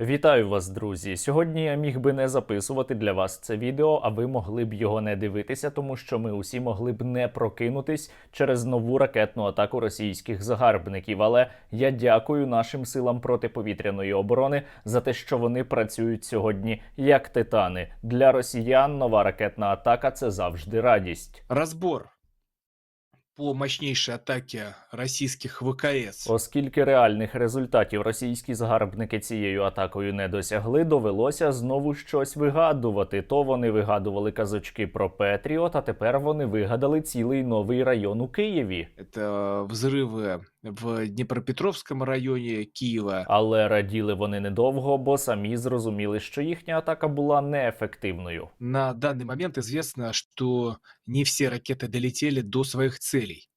Вітаю вас, друзі! Сьогодні я міг би не записувати для вас це відео, а ви могли б його не дивитися, тому що ми усі могли б не прокинутись через нову ракетну атаку російських загарбників. Але я дякую нашим силам протиповітряної оборони за те, що вони працюють сьогодні як титани. Для росіян нова ракетна атака це завжди радість. Разбор по мощнейшей атаке российских ВКС. Оскільки реальних результатів російські загарбники цією атакою не досягли, довелося знову щось вигадувати. То вони вигадували казочки про Петріот, а тепер вони вигадали цілий новий район у Києві. Это взрывы в Дніпропетровському районі Києва. Але раділи вони недовго, бо самі зрозуміли, що їхня атака була неефективною. На даний момент звісно, що не всі ракети долетіли до своїх целей.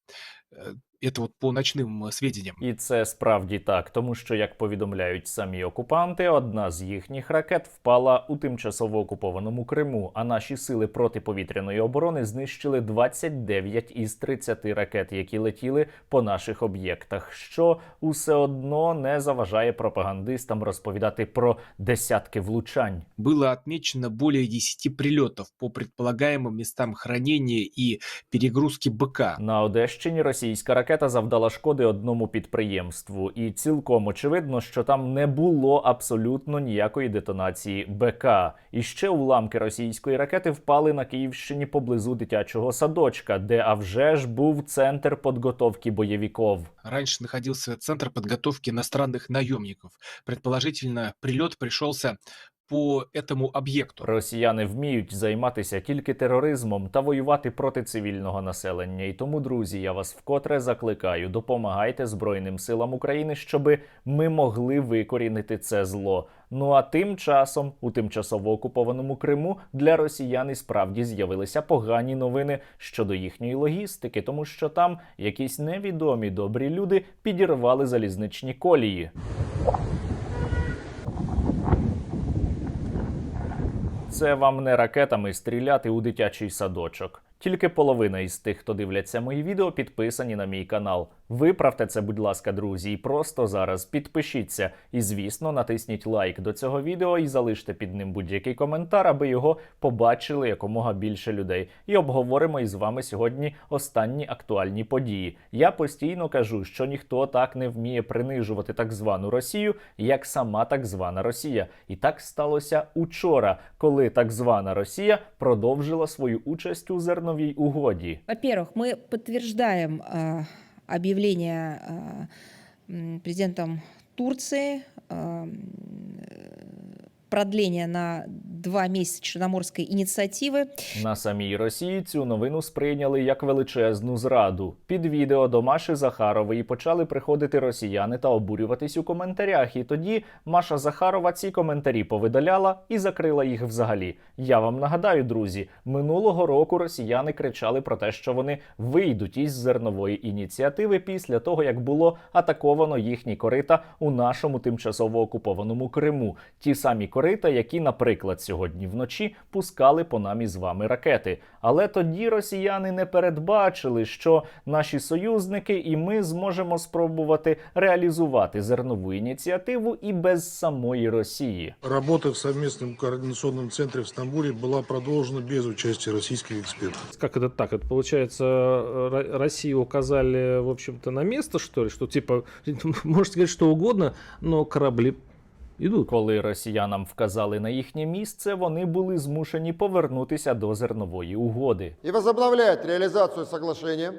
Э, Это вот по ночным э, сведениям. І це справді так, тому що, як повідомляють самі окупанти, одна з їхніх ракет впала у тимчасово окупованому Криму. А наші сили протиповітряної оборони знищили 29 із 30 ракет, які летіли по наших об'єктах, що усе одно не заважає пропагандистам розповідати про десятки влучань. Было отмечено более 10 прилетов по предполагаемым местам хранения и перегрузки БК. На Одещині російська ракета завдала шкоди одному підприємству, і цілком очевидно, що там не було абсолютно ніякої детонації БК. І ще уламки російської ракети впали на Київщині поблизу дитячого садочка, де а вже ж був центр підготовки бойовиків. Раньше находился центр подготовки иностранных наемников. Предположительно, прилет пришелся по этому объекту. Росіяни вміють займатися тільки тероризмом та воювати проти цивільного населення. І тому, друзі, я вас вкотре закликаю: допомагайте Збройним силам України, щоби ми могли викорінити це зло. Ну а тим часом у тимчасово окупованому Криму для росіян і справді з'явилися погані новини щодо їхньої логістики, тому що там якісь невідомі добрі люди підірвали залізничні колії. Це вам не ракетами стріляти у дитячий садочок. Тільки половина із тих, хто дивляться мої відео, підписані на мій канал. Виправте це, будь ласка, друзі, і просто зараз підпишіться. І, звісно, натисніть лайк до цього відео і залиште під ним будь-який коментар, аби його побачили якомога більше людей. І обговоримо із вами сьогодні останні актуальні події. Я постійно кажу, що ніхто так не вміє принижувати так звану Росію, як сама так звана Росія. І так сталося учора, коли так звана Росія продовжила свою участь у зерновій угоді. Во-первых, мы подтверждаем э, объявление э, м, президентом Турции э, м, продления на два месяца Черноморской инициативы. На самій Росії цю новину сприйняли як величезну зраду. Під відео до Маші Захарової почали приходити росіяни та обурюватись у коментарях. І тоді Маша Захарова ці коментарі повидаляла і закрила їх взагалі. Я вам нагадаю, друзі, минулого року росіяни кричали про те, що вони вийдуть із зернової ініціативи після того, як було атаковано їхні корита у нашому тимчасово окупованому Криму. Ті самі корита, які, наприклад, сьогодні вночі пускали по нам із вами ракети. Але тоді росіяни не передбачили, що наші союзники і ми зможемо спробувати реалізувати зернову ініціативу і без самої Росії. Работа в совместном координационном центре в Стамбуле была продолжена без участия российских экспертов. Как это так? Это получается, э, Ро- Россию указали, в общем-то, на место, что ли? Что типа, можете сказать что угодно, но корабли идут. Коли росіянам вказали на їхнє місце, вони були змушені повернутися до зернової угоди. І возобновляють реалізацію соглашення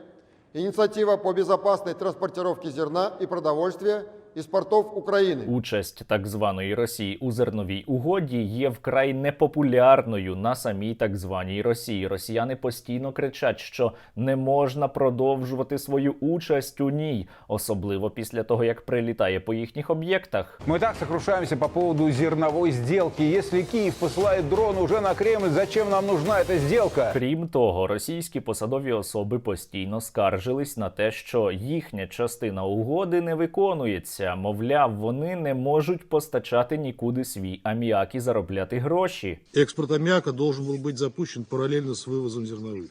ініціатива по безпечній транспортировке зерна і продовольствия из портов Украины». Участь так званої Росії у зерновій угоді є вкрай непопулярною на самій так званій Росії. Росіяни постійно кричать, що не можна продовжувати свою участь у ній, особливо після того, як прилітає по їхніх об'єктах. Мы так сокрушаемся по поводу зерновой сделки. Если Киев посылает дрон уже на Кремль, зачем нам нужна эта сделка? Крім того, російські посадові особи постійно скаржились на те, що їхня частина угоди не виконується. Мовляв, вони не можуть постачати нікуди свій аміак і заробляти гроші. Экспорт аммиака должен был быть запущен параллельно с вывозом зерновых.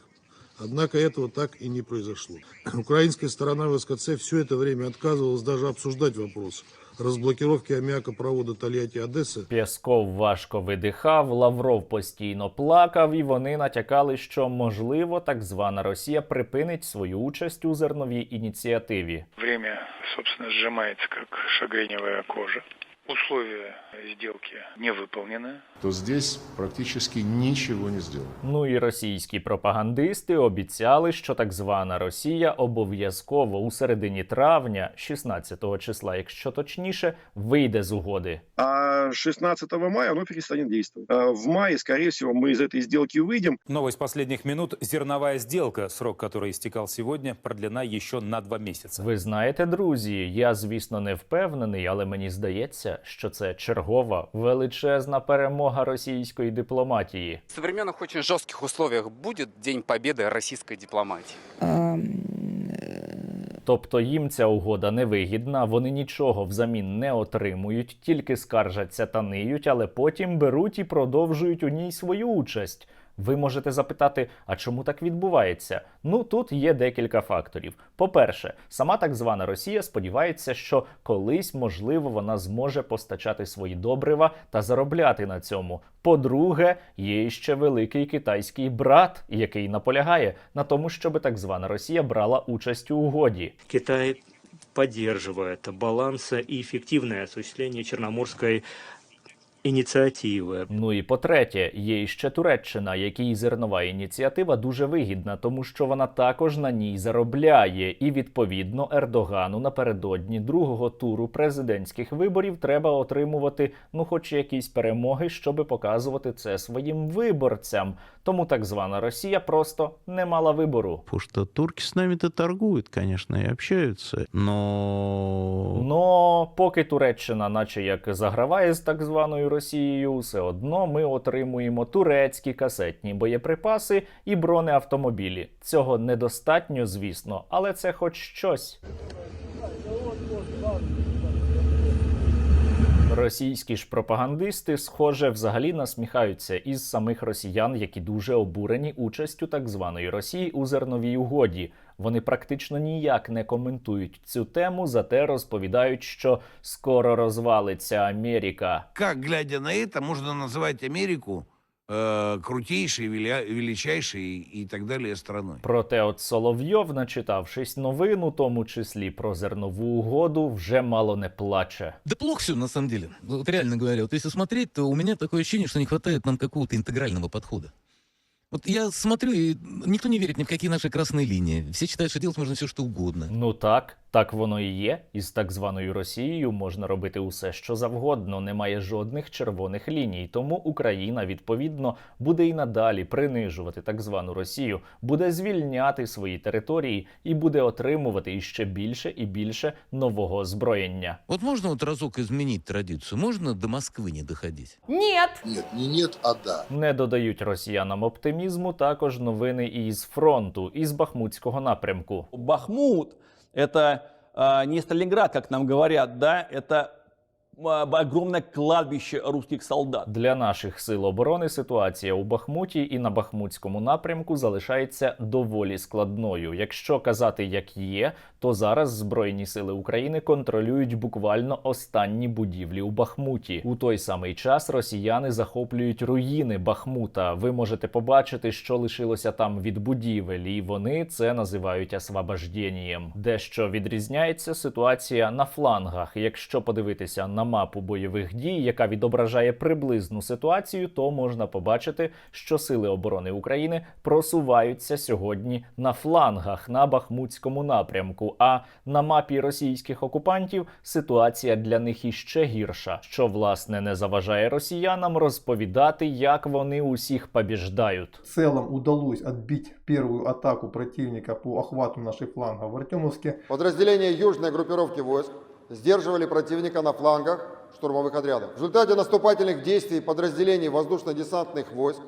Однако этого так и не произошло. Украинская сторона в СКЦ все это время отказывалась даже обсуждать вопрос разблокировки аміакопроводу Тольятті Одеси. Пєсков важко видихав, Лавров постійно плакав, і вони натякали, що можливо так звана Росія припинить свою участь у зерновій ініціативі. Время, собственно, зжимається як шагреневая кожа Условия сделки не выполнены. то здесь практически ничего не сделано. Ну і російські пропагандисти обіцяли, що так звана Росія обов'язково у середині травня, 16 числа, якщо точніше, вийде з угоди. а 16 мая оно перестанет действовать. А В мае, скорее всего, мы из этой сделки выйдем. Новость последних минут. Зерновая сделка, срок которой истекал сегодня, продлена еще на два месяца. Ви знаєте, друзі, я звісно не впевнений, але мені здається, що це чергова величезна перемога російської дипломатії. В современных очень жестких условиях будет День Победы российской дипломатии. Ам, Тобто їм ця угода невигідна, вони нічого взамін не отримують, тільки скаржаться та ниють, але потім беруть і продовжують у ній свою участь. Ви можете запитати, а чому так відбувається? Ну тут є декілька факторів. По-перше, сама так звана Росія сподівається, що колись, можливо, вона зможе постачати свої добрива та заробляти на цьому. По-друге, є ще великий китайський брат, який наполягає на тому, щоб так звана Росія брала участь у угоді. Китай поддерживает баланс и эффективное осуществление Черноморской ініціативи. Ну і по-третє, є іще Туреччина, якій зернова ініціатива дуже вигідна, тому що вона також на ній заробляє. І відповідно Ердогану напередодні другого туру президентських виборів треба отримувати ну, хоч якісь перемоги, щоби показувати це своїм виборцям. Тому так звана Росія просто не мала вибору. Потому что турки с нами-то торгуют, конечно, и общаются, но... Но поки Туреччина, наче як заграває з так званою Росією, все одно ми отримуємо турецькі касетні боєприпаси і бронеавтомобілі. Цього недостатньо, звісно, але це хоч щось Російські ж пропагандисти, схоже, взагалі насміхаються із самих росіян, які дуже обурені участю так званої Росії у зерновій угоді. Вони практично ніяк не коментують цю тему, зате розповідають, що скоро розвалиться Америка. Как, глядя на это, можно называть Америку э, крутейшей, веля- величайшей и так далее страной? Проте, от Соловйов, начитавшись новин, у тому числі про зернову угоду, вже мало не плаче. Да плохо все на самом деле. Вот реально говоря, вот если смотреть, то у меня такое ощущение, что не хватает нам какого-то интегрального подхода. Вот я смотрю, и никто не верит ни в какие наши красные линии. Все считают, что делать можно все, что угодно. Ну так, так воно і є. Із так званою Росією можна робити усе, що завгодно. Немає жодних червоних ліній. Тому Україна відповідно буде і надалі принижувати так звану Росію, буде звільняти свої території і буде отримувати іще більше і більше нового озброєння. Вот можно вот разок изменить традицию? Можно до Москвы не доходить? Нет. Нет, не нет, а да. Не додають росіянам оптимізму також новини із фронту, із Бахмутського напрямку. Бахмут – это э, не Сталинград, как нам говорят, да, это э, огромное кладбище русских солдат. Для наших сил оборони ситуація у Бахмуті і на Бахмутському напрямку залишається доволі складною. Якщо казати як є, то зараз Збройні сили України контролюють буквально останні будівлі у Бахмуті. У той самий час росіяни захоплюють руїни Бахмута. Ви можете побачити, що лишилося там від будівель, і вони це називають освобожденням. Дещо відрізняється ситуація на флангах. Якщо подивитися на мапу бойових дій, яка відображає приблизну ситуацію, то можна побачити, що сили оборони України просуваються сьогодні на флангах на Бахмутському напрямку. А на мапі російських окупантів ситуація для них іще гірша, що власне не заважає росіянам розповідати, як вони усіх побіждають. Целом удалось отбить первую атаку противника по охвату наших флангов в Артемовске. Подразделения южной группировки войск сдерживали противника на флангах штурмовых отрядов. В результате наступательных действий подразделений воздушно-десантных войск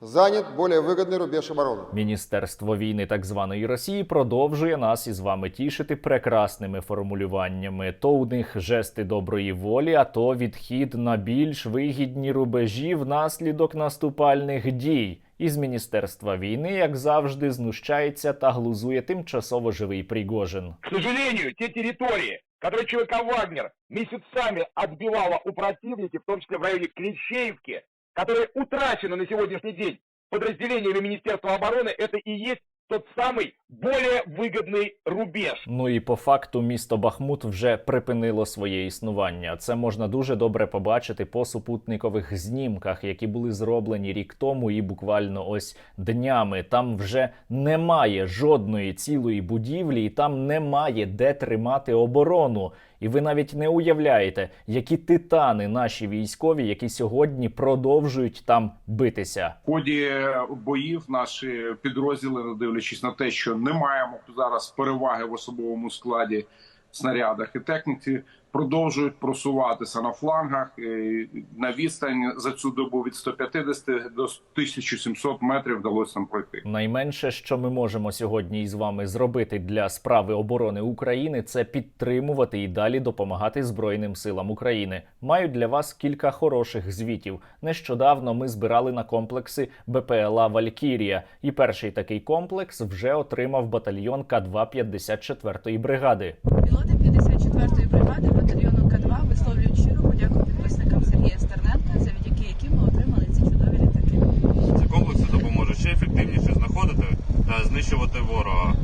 занят более выгодный рубеж обороны. Міністерство війни так званої Росії продовжує нас із вами тішити прекрасними формулюваннями. То у них жести доброї волі, а то відхід на більш вигідні рубежі внаслідок наступальних дій. Із міністерства війни, як завжди, знущається та глузує тимчасово живий Пригожин. К сожалению, те территории, которые ЧВК «Вагнер» месяцами отбивала у противника, в том числе в районе Клещеевки, которые утрачены на сегодняшний день подразделениями Министерства обороны, это и есть тот самый более выгодный рубеж. Ну і по факту місто Бахмут вже припинило своє існування. Це можна дуже добре побачити по супутникових знімках, які були зроблені рік тому, і буквально ось днями. Там вже немає жодної цілої будівлі, і там немає де тримати оборону. І ви навіть не уявляєте, які титани наші військові, які сьогодні продовжують там битися. В ході боїв наші підрозділи, не дивлячись на те, що не маємо зараз переваги в особовому складі, снарядах і техніці, продовжують просуватися на флангах на відстань за цю добу від 150 до 1700 метрів вдалося нам пройти. Найменше, що ми можемо сьогодні із вами зробити для справи оборони України, це підтримувати і далі допомагати Збройним силам України. Маю для вас кілька хороших звітів. Нещодавно ми збирали на комплекси БПЛА Валькірія, і перший такий комплекс вже отримав батальйон К2 54-ї бригади. Пілоти 54-ї бригади батальйону К2 висловлюють щиру подяку підписникам Сергія Стерненка, завдяки яким ми отримали ці чудові літаки. Ці комплекси допоможуть ще ефективніше знаходити та знищувати ворога.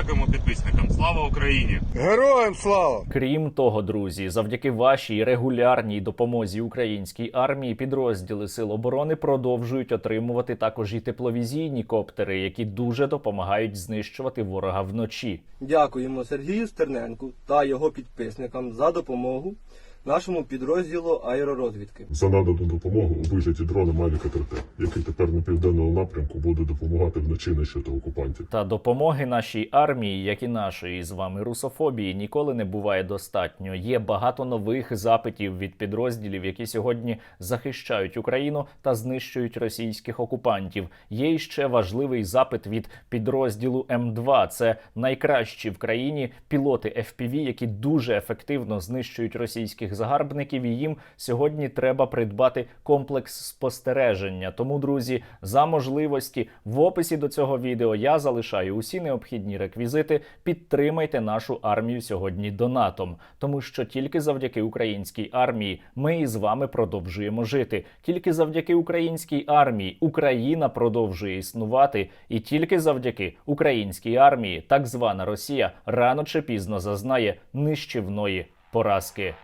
Дякуємо підписникам. Слава Україні! Героям слава! Крім того, друзі, завдяки вашій регулярній допомозі українській армії підрозділи сил оборони продовжують отримувати також і тепловізійні коптери, які дуже допомагають знищувати ворога вночі. Дякуємо Сергію Стерненку та його підписникам за допомогу нашому підрозділу аеророзвідки. За надану допомогу вижиті дрони Mavic ТРТ, які тепер на південному напрямку будуть допомагати вночі нищити окупантів. Та допомоги нашій армії, як і нашої з вами русофобії, ніколи не буває достатньо. Є багато нових запитів від підрозділів, які сьогодні захищають Україну та знищують російських окупантів. Є ще важливий запит від підрозділу М2. Це найкращі в країні пілоти FPV, які дуже ефективно знищують російських загарбників. І їм сьогодні треба придбати комплекс спостереження. Тому, друзі, за можливості в описі до цього відео я залишаю усі необхідні реквізити. Підтримайте нашу армію сьогодні донатом, тому що тільки завдяки українській армії ми із вами продовжуємо жити. Тільки завдяки українській армії Україна продовжує існувати, і тільки завдяки українській армії так звана Росія рано чи пізно зазнає нищівної поразки.